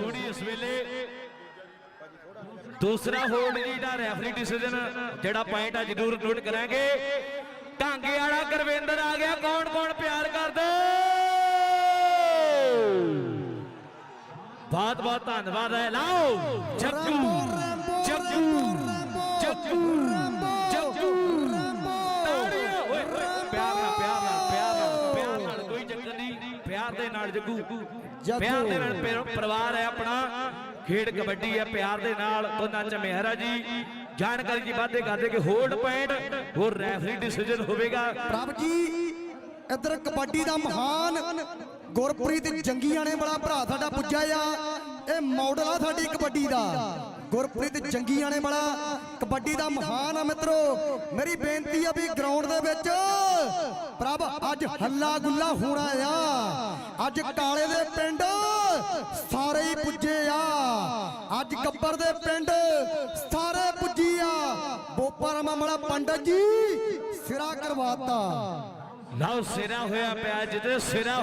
ਸੋਹਣੀ ਇਸ ਵੇਲੇ। ਦੂਸਰਾ ਹੋਲਡ ਜੀ ਦਾ ਰੈਫਰੀ ਡਿਸੀਜਨ ਜਿਹੜਾ ਪੁਆਇੰਟ ਆ ਜ਼ਰੂਰ ਨੋਟ ਕਰਾਂਗੇ। ਢਾਂਗੇ ਵਾਲਾ ਕਰਵਿੰਦਰ ਆ ਗਿਆ। ਕੌਣ ਕੌਣ ਪਿਆਰ ਕਰਦਾ? ਬਹੁਤ ਬਹੁਤ ਧੰਨਵਾਦ ਹੈ। ਲਾਓ। ਜੱਗੂ ਜੱਗੂ ਜੱਗੂ ਜੱਗੂ ਤਾੜੀਆਂ। ਓਏ ਓਏ, ਪਿਆਰ ਨਾਲ ਪਿਆਰ ਨਾਲ ਪਿਆਰ ਨਾਲ ਪਿਆਰ ਨਾਲ। ਕੋਈ ਚੱਕਰ ਨਹੀਂ। ਪਿਆਰ ਦੇ ਨਾਲ ਜੱਗੂ। ਪਿਆਰ ਦੇ ਨਾਲ ਪਰਿਵਾਰ ਹੈ ਆਪਣਾ ਖੇਡ ਕਬੱਡੀ ਹੈ ਪਿਆਰ ਦੇ ਨਾਲ ਦੋਨਾਂ ਚ ਮਹਿਰਾ ਜੀ ਜਾਣਕਾਰੀ ਜੀ ਵਾਅਦੇ ਕਰਦੇ ਕਿ ਹੋਲਡ ਪੁਆਇੰਟ ਹੋਰ ਰੈਫਰੀ ਡਿਸੀਜਨ ਹੋਵੇਗਾ। ਪ੍ਰਭ ਜੀ ਇੱਧਰ ਕਬੱਡੀ ਦਾ ਮਹਾਨ ਗੁਰਪ੍ਰੀਤ ਜੰਗੀਆਣੇ ਵਾਲਾ ਭਰਾ ਸਾਡਾ ਪੁੱਜਿਆ ਆ। ਇਹ ਮਾਡਲ ਆ ਸਾਡੀ ਕਬੱਡੀ ਦਾ। ਗੁਰਪ੍ਰੀਤ ਜੰਗੀਆਣੇ ਵਾਲਾ ਕਬੱਡੀ ਦਾ ਮਹਾਨ ਆ ਮਿੱਤਰੋ। ਮੇਰੀ ਬੇਨਤੀ ਆ ਵੀ ਗਰਾਊਂਡ ਦੇ ਵਿੱਚ ਪ੍ਰਭ ਅੱਜ ਹੱਲਾ ਗੁੱਲਾ ਹੋਣਾ ਆ। ਅੱਜ ਕਾਲੇ ਦੇ ਪਿੰਡ ਸਾਰੇ ਹੀ ਪੁੱਜੇ ਆ। ਅੱਜ ਗੱਬਰ ਦੇ ਪਿੰਡ ਸਾਰੇ ਪੁੱਜੀ ਆ। ਬੋਪਾ ਮਾਮਲਾ ਪੰਡਤ ਜੀ, ਸਿਰਾ ਕਰਵਾਤਾ। ਲਓ ਸਿਰਾ ਹੋਇਆ ਪਿਆ ਜਿੱਤੇ ਸਿਰਾ